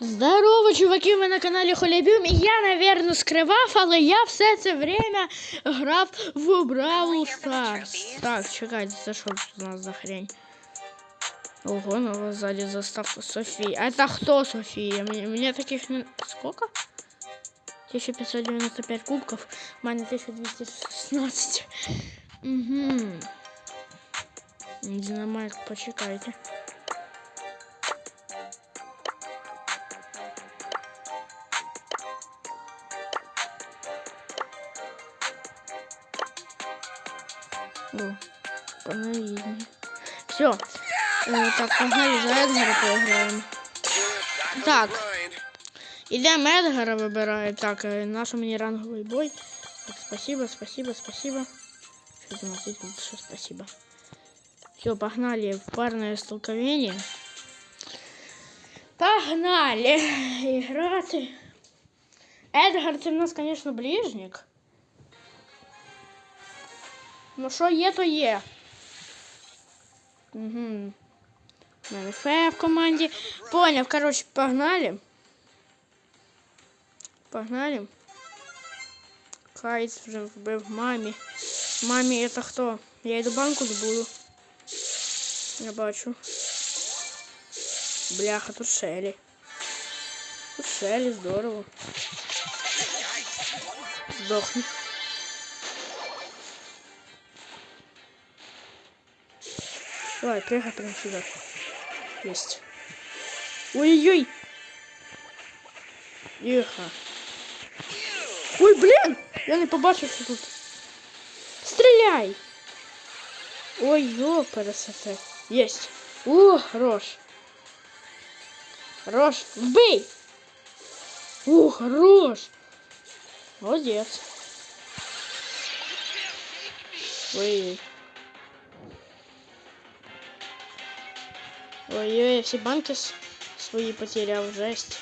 Здорово, чуваки, ви на каналі Холябюм. І я, напевно, скривав, але я все це время грав в Бравл Старс. Так, чекайте, це що тут у нас за хрень? Ого, ну вот сзади заставка Софии. А это кто София? Мне, мне таких не... Сколько? 1595 кубков. У мене 1216. Угу. Динамайк, почекайте. так, погнали за Эдгара поиграем. Так. Ідемо Едгара вибирає. Так, е, наш мені ранговий бой. Так, спасибо, спасибо, спасибо. Что за нас тут что спасибо. Все, погнали в парное столкновение. Погнали играть. Эдгар, це в нас, конечно, ближник. Ну що є, то є. Угу. Фе в команді. Поняв, короче, погнали. Погнали. Кайц вже вбив мамі. Мамі, это хто? Я йду банку добуду. Я бачу. Бляха, тут Шелі. Тут Шелі, здорово. Здохни. Давай, прыгай прямо сюда. Есть. Ой-ой-ой. Тихо. Ой, блин! Я не побачив, що тут. Стреляй! Ой, ёпересете. Есть. О, хорош. Хорош. Вбей! О, хорош. Молодец. Ой. Ой-ой, все банки свои потерял, жесть.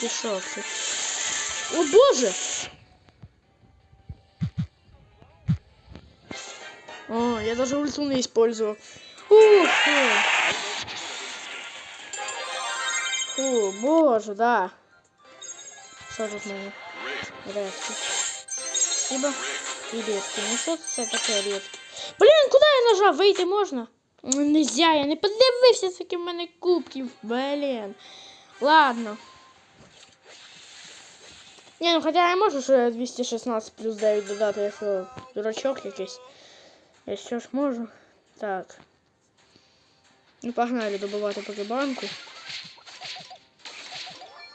Ти. О боже! О, я даже ульту не использовал. Ух, фу. Фу, боже, да. Что тут надо? Редки. Спасибо. И редки. Ну что це таке редки? Блін, куди я нажав? Вийти можна? Ну, Нельзя, я не подивився, скільки в мене кубків. Блін. Ладно. Ні, ну хоча я можу ще 216 плюс 9 додати, якщо дурачок якийсь. Я що ж можу. Так. Ну погнали добувати поки банку.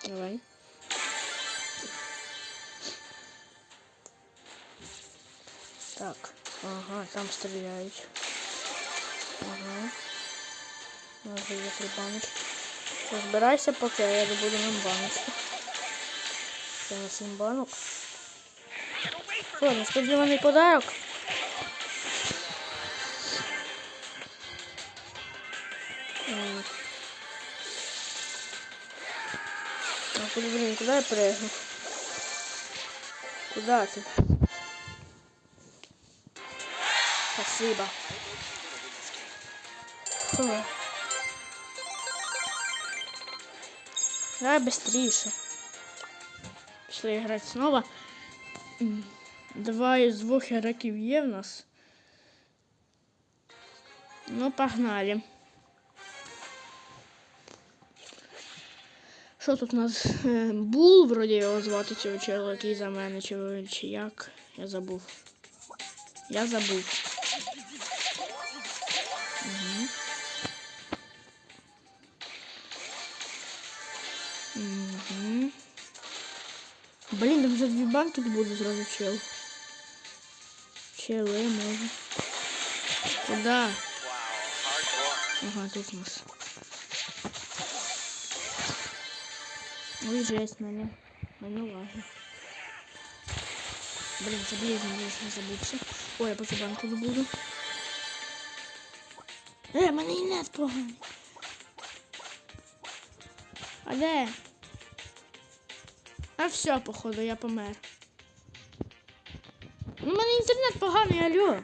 Давай. Так. Ага, там стріляють. Ага. Вже є три баночки. Розбирайся поки, а я добуду нам баночку. Це на 7 банок. О, несподіваний подарок. А куди, блин, куда я прыгну? Куда ты? Спасибо. Фу. Давай быстрее. Пішли грати знову. М, Два із двох ігроків є в нас. Ну, погнали. Що тут у нас? Е, Бул, вроді його звати цього чоловіка, за мене, чи як. Я забув. Я забув. там вже дві банки буде зразу чел. Чели може. Куда? Ага, тут у нас. Ой, жесть мене. Мене лаги. Блін, забій, не забувся. Ой, я поки банку добуду. Е, мене і нет поганий. А де? А все, походу, я помер. Ну, У мене інтернет поганий, алло.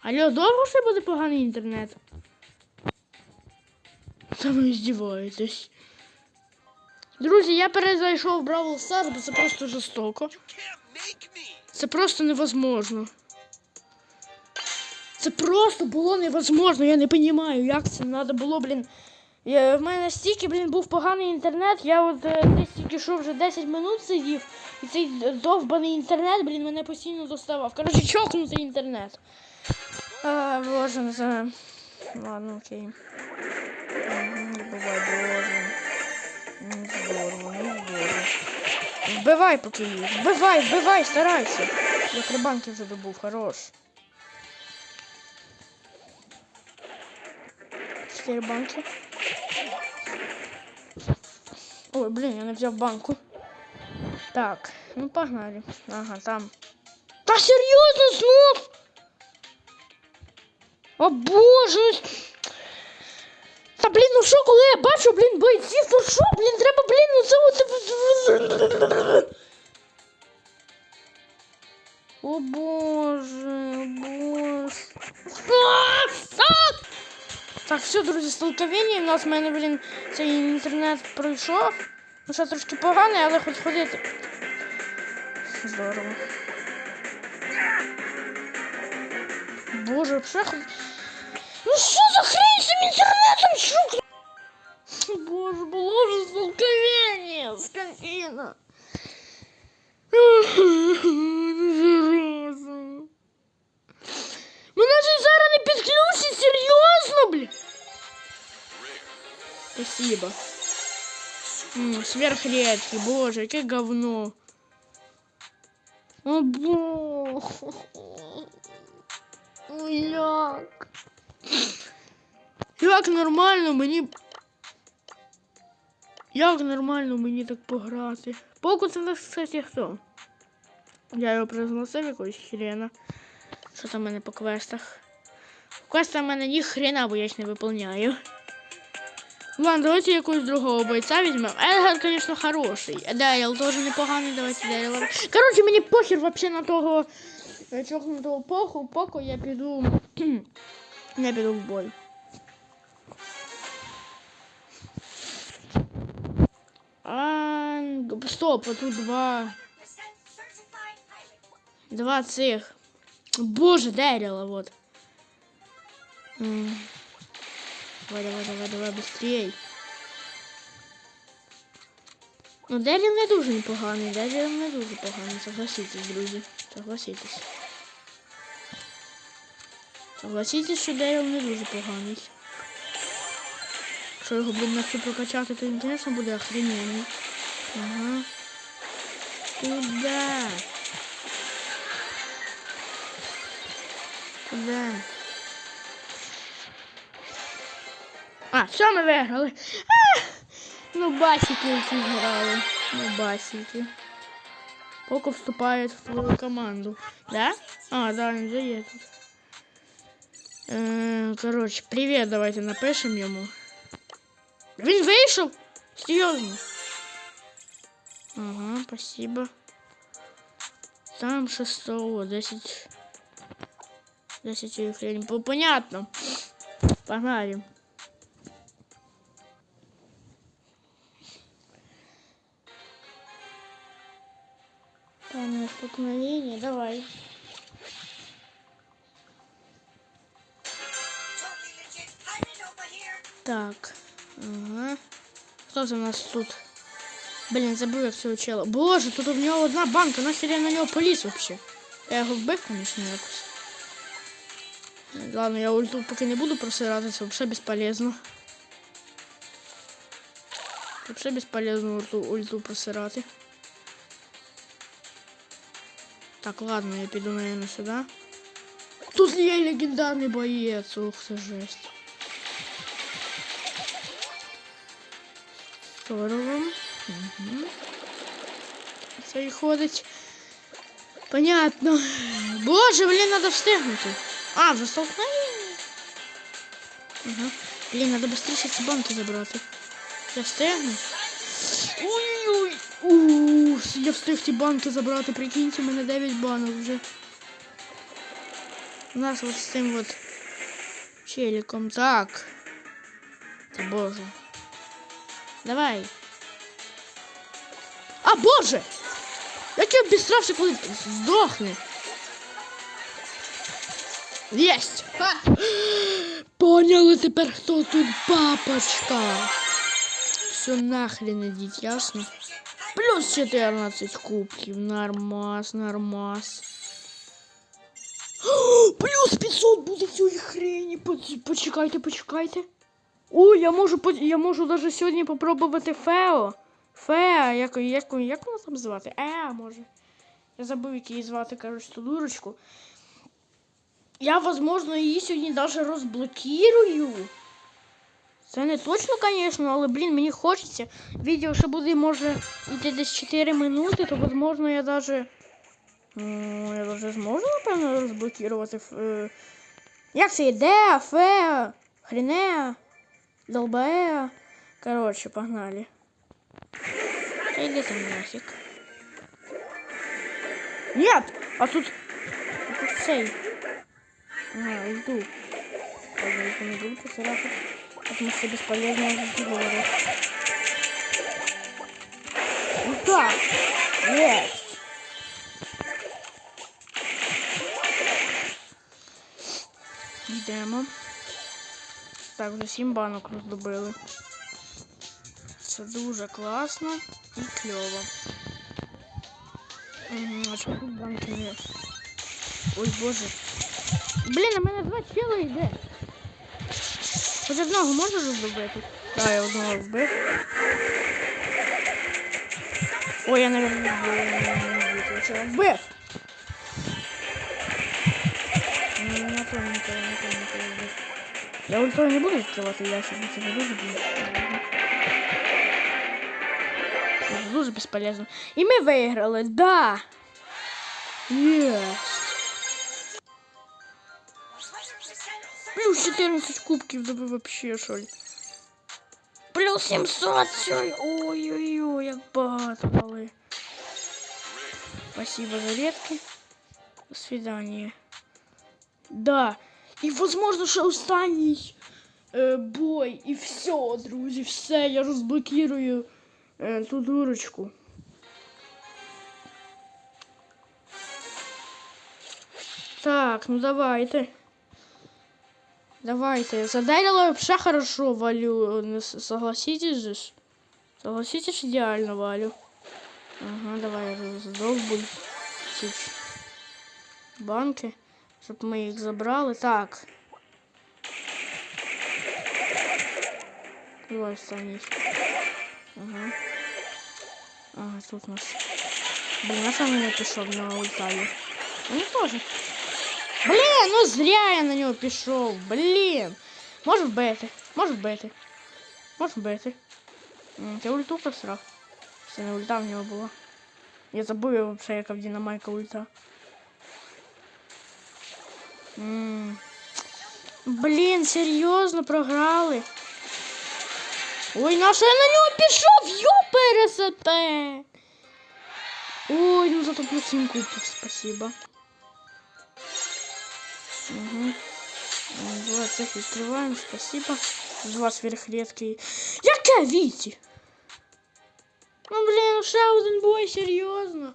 Алло, довго ще буде поганий інтернет? Та ви здіваєтесь. Друзі, я перезайшов в Бравл Stars, бо це просто жорстоко. Це просто невозможно. Це просто було невозможно. Я не розумію, як це треба було, блін. Я, в мене стільки, блін, був поганий інтернет. Я от е, десь тільки що вже 10 минут сидів, і цей довбаний інтернет, блін, мене постійно доставав. Коротше, чокнутий інтернет. А, боже, не знаю. Ладно, окей. Не бувай, боже. Ну, здорово, ну здорово. Вбивай поки їх. Вбивай, вбивай, старайся. Я три банки вже добув, хорош. Чотири банки. Ой, блін, я не взяв банку. Так, ну погнали. Ага, там. Та серйозно знов? О боже! Та блін, ну що, коли я бачу, блін, бойців, то що, блін, треба, блін, ну це оце. О боже, о боже. все, друзі, столкновення. У нас в мене, блін, цей інтернет пройшов. Ну, ще трошки поганий, але хоч ходити. Здорово. Боже, вже хоч... Ну що за хрень з цим інтернетом, щук? Боже, було вже столкновення, скотина. Спасибо. М, сверхредкий, боже, яке говно. О, боже. Ой, як? Як нормально мені. Як нормально мені так пограти? Поку це нас, кстати, хто? Я його пригласив якогось хрена. Що там в мене по квестах? Квести в мене ні хрена, бо я їх не виповняю. Ладно, давайте якогось другого бойця візьмемо. Едгар, звісно, хороший. Дейл теж непоганий, давайте Дейла. Коротше, мені похер вообще на того е, чокнутого поху, поку я піду. я піду в бой. А, стоп, а тут два. Два цих. Боже, Дэрила, вот. Давай, давай, давай, давай, быстрей. Ну, Деріл не дуже непоганий, Деріл не дуже поганий, согласитесь, друзі. Согласитесь. Согласитесь, що Деріл не дуже поганий. Якщо його блін на всю прокачати, то він, звісно, буде охрененний. Ага. Куда? Куда? А, все, ми виграли. А! Ну, басики які грали. Ну, басики. Поко вступает в твою команду. Да? А, да, він вже є тут. Е, коротше, привіт, давайте напишемо йому. Він вийшов? Серйозно? Ага, спасибо. Там 6, 10. 10 хрень. По- Понятно. Погнали. Там столкновение, давай. Totally legit pirate over here. Так. Ага. Хто це у нас тут? Блін, забув, як цього чела. Боже, тут у нього одна банка, нахер я на нього поліз вообще. Я його вбив, звісно, якось. Ладно, я ульту поки не буду просирати, це взагалі безполезно. Вообще безполезно ульту, ульту просирати. Так, ладно, я піду, наверное, сюди. Тут є легендарний боєць, ух, це жесть. Здорово. Угу. Це і ходить. Понятно. Боже, блін, надо встигнути. А, вже столкновення. Ага. Блін, надо быстріше ці банки забрати. Я встигну. Ой-ой. У, Я встиг ці банки забрати, прикиньте, у мене 9 банок вже. У нас вот с тем вот челиком. Так. Та боже. Давай. А, боже! Як я обістрався, коли здохне. Єсть! Ха! Поняли тепер, хто тут папочка. Все нахрен ідіть, ясно? Плюс 14 кубків. Нормас, нормас. Плюс 500 буде цієї хрені. Почекайте, почекайте. Ой, я можу, я можу даже сьогодні попробувати Фео. Феа, як, як, як вона там звати? Е, може. Я забув, як її звати, кажуть, ту дурочку. Я, возможно, її сьогодні даже розблокірую. Це не точно, звісно, але, блін, мені хочеться. Відео ще буде, може, йти десь 4 минути, то, возможно, я даже. Ну, я даже зможу, напевно, розблокувати. ф- е, Як це йде? Феа, хрінеа, долбаеа. Коротше, погнали. Та йди там нафиг. Нет! А тут... А тут цей. Ага, иду. Ладно, если не буду посираться, потому что бесполезно уже говорить. Ну так! Есть! Йдемо. Так, вже сім банок роздобили. Це дуже класно і кльово. Мгм, А чому тут банки не? Ой, боже. Блін, а мене два тіла йде. Хоч одного можеш роздобити? Так, я одного вбив. Ой, я, наверное, не вбив. Я цього вбив. Ну, не то, не то, не то, не то вбив. Я ультою не буду відкривати ящик, бо це не дуже буде. Це дуже безполезно. І ми виграли, да! Єс! Плюс 14 кубків добив вообще, що ли. Плюс 700, все. Ой-ой-ой, як багато дали. Спасибо за редки. До свидания. Да. І, возможно, ще останній е, бой. І все, друзі, все, я розблокірую е, ту дурочку. Так, ну давайте. Давайте. Задайло вообще хорошо валю. Ну, с- Согласитесь же? ж? Согласитесь, идеально валю. Ага, давай задолбуй ці банки, щоб ми їх забрали. Так. Давай останній. Ага. Ага, тут у нас. Блін, а що він не пішов на ультаю? Вони теж. Ну зря я на него пишу, Блин. Может, бэти? Можешь бэти? Можешь бэти? Я ульту просрав. Все, не ульта в него была. Я забыл вообще, як в Динамайка ульта. М -м. Блин, серьезно програли. Ой, на що я на него пишу, пішов, Ёпересоте! Ой, ну зато плюсинку, спасибо. Два цех відкриваємо, спасибо. Два сверхредкий. Яке віті? Ну, блін, ще один бой, серйозно.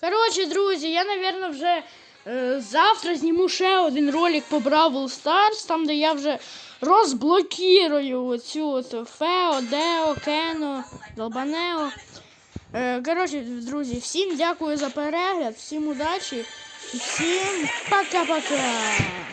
Коротше, друзі, я, напевно, вже е, завтра зніму ще один ролик по Бравл Старс, там, де я вже розблокірую оцю от Фео, Део, Кено, Долбанео. Е, коротше, друзі, всім дякую за перегляд, всім удачі і всім пока-пока.